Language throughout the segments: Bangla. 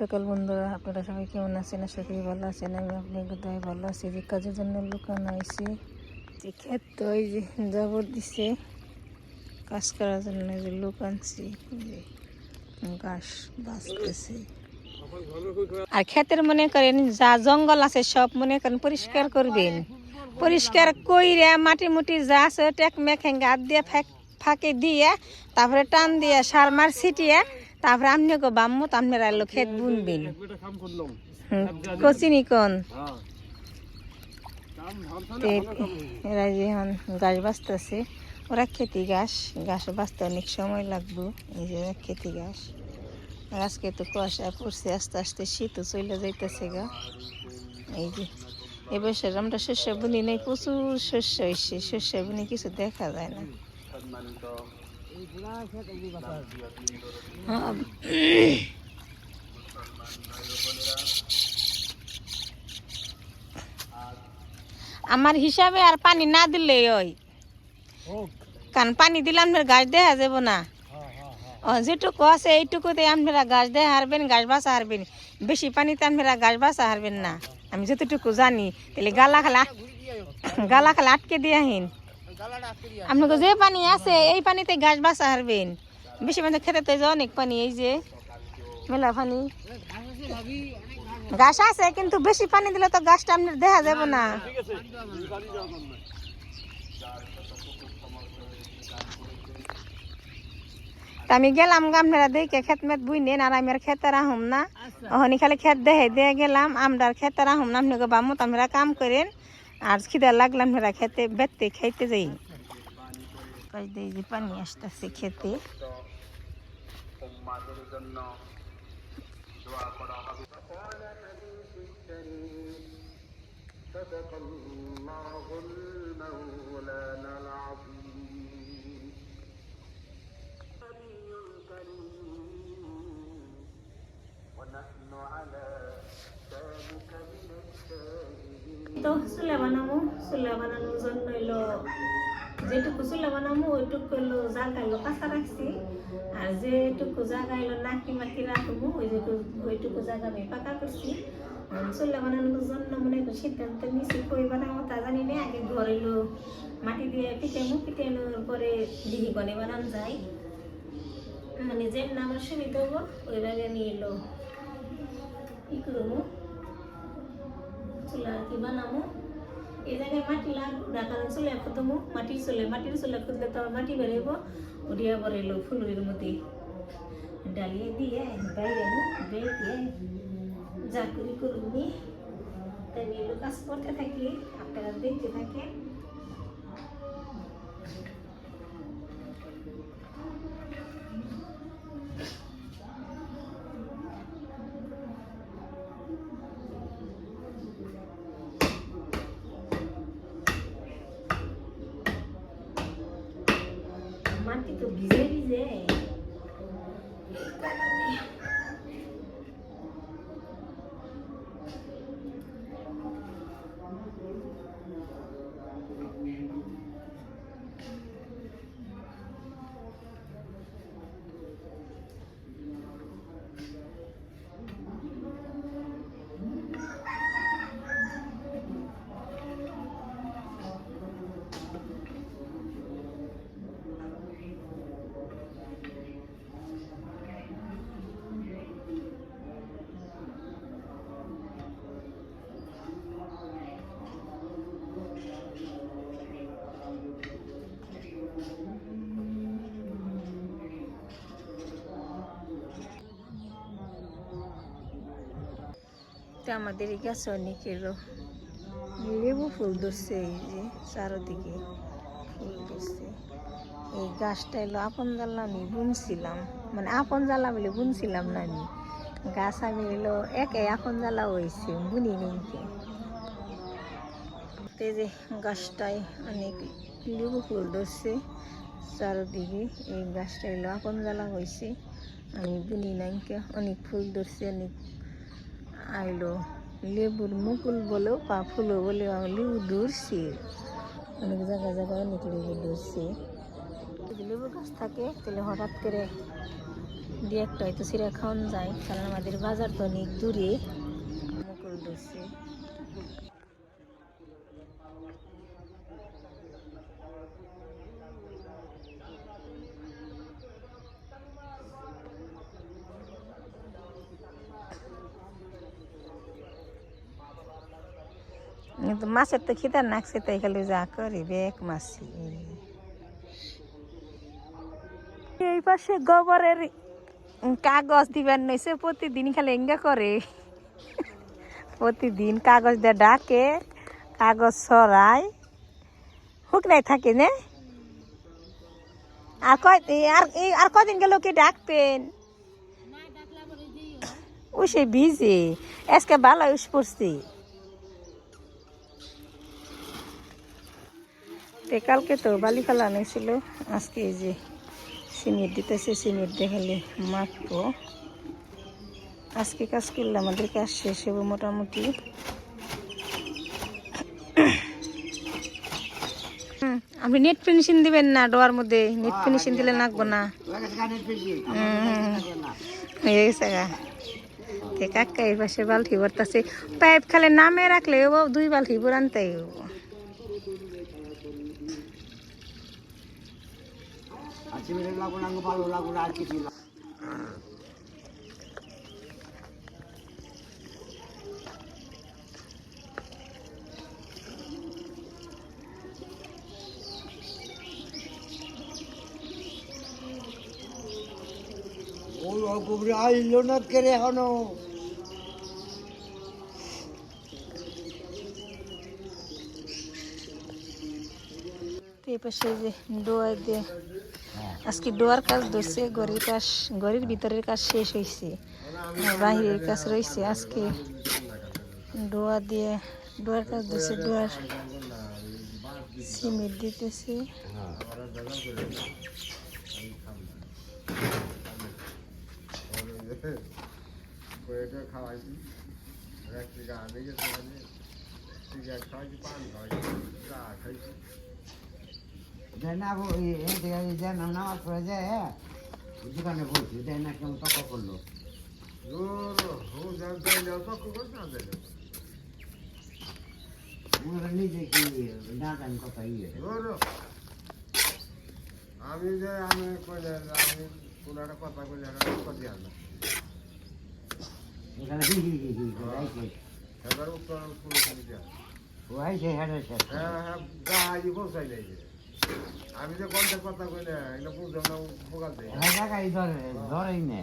সকাল বন্ধুরা, আপনারা সবাই কেমন আছেন? আশা করি ভালো আছেন। আমি আপনি কোথায় ভালো আছি। যে কাজের জন্য লুকান আইছি যে ক্ষেত ওই যে জাবর দিছে। কাজ করার জন্য যে লোক আনছি যে ঘাস বাঁচতেছে। আর ক্ষেতের মনে করেন, যা জঙ্গল আছে, সব মনে করেন পরিষ্কার করবেন। পরিষ্কার কইরে মাটি মুটি যা আছে টেক মেখেঙ্গে হাত দিয়ে ফাঁক ফাঁকে দিয়ে, তারপরে টান দিয়ে সার মার ছিটিয়ে, তারপরে আপনি গো বাম্মু আপনারা এলো ক্ষেত বুনবেন। কচিনি কোন গাছ বাঁচতেছে, ওরা খেতি গাছ গাছ বাঁচতে অনেক সময় লাগবে, এই যে খেতি গাছ আজকে তো কুয়াশা পড়ছে, আস্তে আস্তে শীতও চলে যাইতেছে গা। এই যে এবছর আমরা শস্য বুনি নেই, প্রচুর শস্য হয়েছে শস্য বুনি কিছু দেখা যায় না। হ্যাঁ, আমার হিসাবে আর পানি না দিলে ওই। কারণ পানি দিলে গাছ দেখা যাব না। যেটুকু আছে এইটুকুতে আপনারা গাছ দেয়া হারবেন গাছ বাঁচা হারবেন। বেশি পানিতে আপনারা গাছ বাঁচা হারবেন না। আমি যতটুকু জানি তাহলে গালা খালা গালা খালা আটকে দিয়ে আহিন। আপনাকে যে পানি আছে এই পানিতে গাছ বাঁচা হারবেন। বেশি মানে খেতে যে অনেক পানি এই যে মেলা পানি। গাছ আছে কিন্তু বেশি পানি দিলে তো গাছটা আপনার দেখা যাবে না। আমি গেলাম আপনারা দেখে খেত মেত বুই নেন আর আমি আর খেতে রাহুম না। ওখানে খালি খেত দেখে দিয়ে গেলাম আমরা আর খেতে রাহুম না আপনাকে বামত আমরা কাম করেন। আর খিদা লাগলাম আপনারা খেতে বেতে খাইতে যাই কাজ দিয়ে যে পানি আসতেছে খেতে صدق الله المولانا العظيم نبي كريم ونحن على তো চুলা বানাবো চুলা বানানোর জন্য এলো যেটুকু চুলা বানাবো ওইটুকু এলো জাগা এলো কাঁচা রাখছি। আর যেটুকু জাগা এলো নাকি মাটি রাখব ওই যে ওইটুকু জায়গা আমি পাকা করছি। চুলা বানানোর জন্য মনে করি সিদ্ধান্ত নিছি, কই বানাবো তা জানি না। আগে ঘর এলো মাটি দিয়ে পিটাবো পিটানোর পরে দিহি বনে বানানো যায়। মানে যে আমার সুবিধা হব ওইভাবে আমি এলো ই করব চুলা আর কি বানাবো এই জায়গায় মাটি লাগবো না চলে খুদমু মাটির চলে মাটির চলে খুঁজলে তো মাটি বেরোবো উড়িয়া বেরোলো ফুলের মধ্যে ডালিয়ে দিয়ে বাইরে বের দিয়ে যা করি করুন তাই কাজ করতে থাকি, আপনারা দেখতে থাকে তো আমাদের এই গাছে অনেকেরও লেবু ফুল ধরছে, এই যে চারোদিকে ফুল ধরছে। এই গাছটা এলো আপন জ্বালা আমি বুনছিলাম। মানে আপন জ্বালা বলে বুনছিলাম না আমি। গাছ আমি এলো একে আপন জ্বালা হয়েছে, বুনি তো এই যে গাছটায় অনেক লেবু ফুল ধরছে চারোদিকে। এই গাছটা এলো আপন জ্বালা হয়েছে, আমি বুনি নাইকে অনেক ফুল ধরছে, অনেক আইলো। লেবুর মুকুল বলেও পা ফুলো বলেও আমি লেবু ধরছি অনেক জায়গায় জায়গায় অনেক লেবু ধরছি যদি লেবু গাছ থাকে, তাহলে হঠাৎ করে দিয়ে একটা হয়তো সিরা খাওয়ান যায়। কারণ আমাদের বাজার তো অনেক দূরে। মুকুল ধরছে কিন্তু মাছের তো খিদার নাকছে তাই খালি যা করি বেক মাছি এই পাশে গোবরের কাগজ দিবার নইছে, প্রতিদিন খালি এঙ্গা করে। প্রতিদিন কাগজ দিয়ে ডাকে, কাগজ ছড়ায়। হুক নাই থাকে না। আর কয় আর আর কদিন গেল কি ডাকবেন? ও সে বিজি আজকে ভালো উস পড়ছি। তে কালকে তো বালি ফেলা ছিল আজকে এই যে সিমেন্ট দিতেছে সিমেন্ট দেখালে মাখবো। আজকে কাজ করলে আমাদের কাজ শেষ হবে মোটামুটি। আপনি নেট ফিনিশিং দিবেন না ডোয়ার মধ্যে নেট ফিনিশিং দিলে নাকবো না। হয়ে গেছে গা। তে কাকা এই পাশে বালতি ভরতাছে। পাইপ খালে নামে রাখলে ও দুই বালতি বুড়ানতে আইলো না কেড়ে হনো তো এই পাশে যে ডোয়া দিয়ে আজকে ডোয়ার কাজ ধরছে ঘরের কাজ ঘরের ভিতরের কাজ শেষ হয়েছে বাহিরের কাজ রয়েছে আজকে ডোয়া দিয়ে ডোয়ার কাজ ধরছে ডোয়ার সিমেন্ট দিতেছে খাওয়াইছি মানে খাওয়াইছি চা খাইছি না নামাজ পড়ে যায় দোকানে বলছি দেয় না কেমন তক করল নিজে কি না জানি কথা ইয়ে। আমি যে আমি কইলে আমি কোন একটা কথা কইলে কথা দিয়া না। এখানে হি হি হি হি আইছে এবার উত্তর পুরো দিয়া হ্যাঁ হ্যাঁ পৌঁছাই নাই যে। আমি যে কোনটা কথা কইলে এটা বুঝলাম না বোকাল দেয়। হ্যাঁ জায়গায় ধরে ধরেই নে।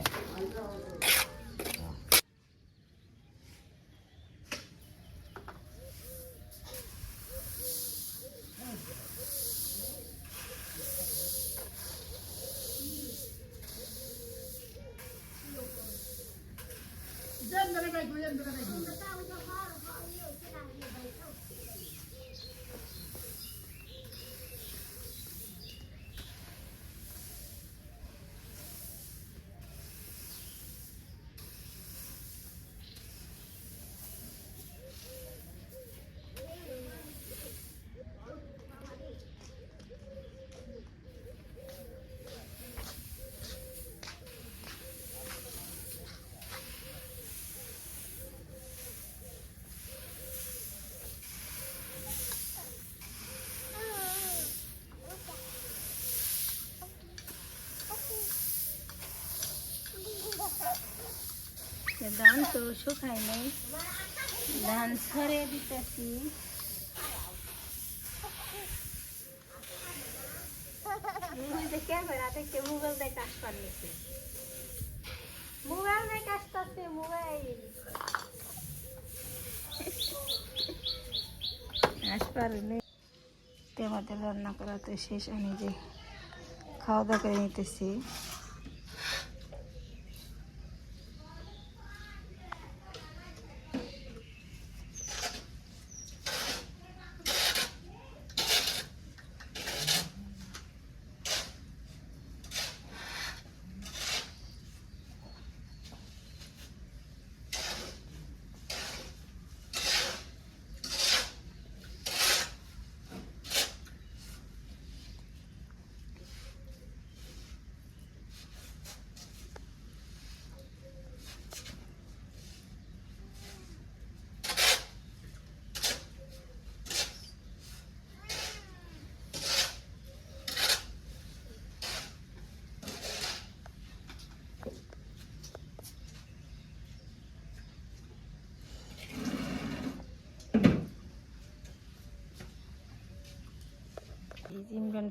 ধান তো শুকায় নাই। ধান ছড়ে দিতেছি। ক্যামেরা দেখে মোবাইল দিয়ে কাজ করতেছে। মোবাইল দিয়ে কাজ করছে মোবাইল। আমাদের রান্না করা তো শেষ আমি যে খাওয়া দাওয়া করে নিতেছি।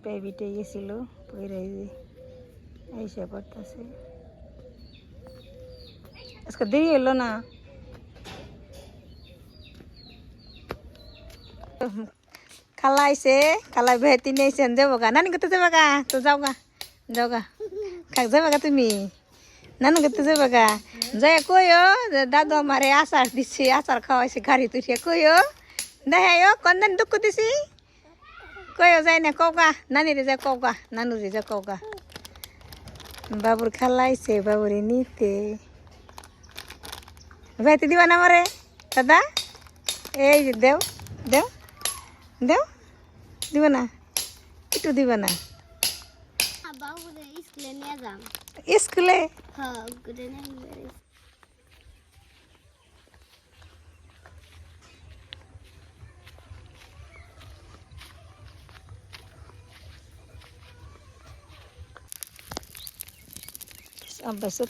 প্রাইভেটে গেছিল পরে আইসা পড়তেছে। আজকে দেরি হলো না। খালা আইসে খালা ভেতি নিয়েছেন যাব গা। নানি করতে যাব গা, তো যাও গা যাও গা। খাক যাবে গা তুমি? নানু করতে যাবে গা। যাই কইও যে দাদু আমারে আচার দিচ্ছে আচার খাওয়াইছে, গাড়ি তুই কইও। দেখাই কন্দান দুঃখ দিছি। কইও যাই না কৌকা নানি রে যা কৌকা নানু রে যা কৌকা বাবুর খালাইছে বাবুরে নিতে ভাইতে দিবা না আমারে দাদা এই যে দেও দেও দেও দিব না একটু দিব না স্কুলে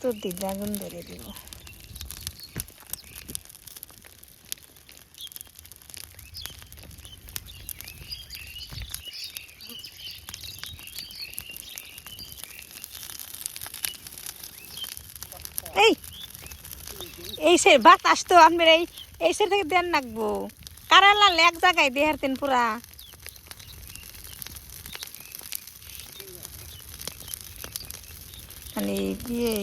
তো দিদি আগুন ধরে দিব। এই এই সে বাতাস তো আপনার এই এই সে থেকে দেন নাকবো। কারালা এক জায়গায় দেহার তেন পুরা। মানে ইয়ে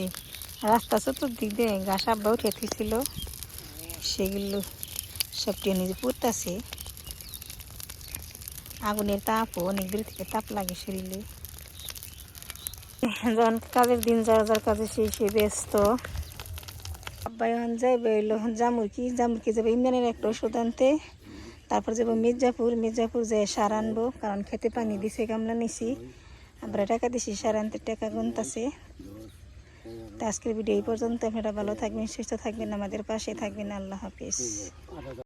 রাস্তা চতুর্দিক দিয়ে ঘাস আব্বা উঠে ছিল সেগুলো সব টেনে যে পড়তেছে। আগুনের তাপও অনেক দূর থেকে তাপ লাগে শরীরে। যখন কাজের দিন যার যার কাজে সেই সে ব্যস্ত। আব্বা এখন যাইবে হইল জামুরকি। জামুরকি যাবে ইমরানের একটা ওষুধ আনতে। তারপর যাব মির্জাপুর। মির্জাপুর যাই সার আনব। কারণ খেতে পানি দিছে, গামলা নিছি। আমরা টাকা দিছি, সার আনতে টাকা গুনতাছে। তো আজকের ভিডিও এই পর্যন্ত। আপনারা ভালো থাকবেন, সুস্থ থাকবেন, আমাদের পাশে থাকবেন। আল্লাহ হাফিজ।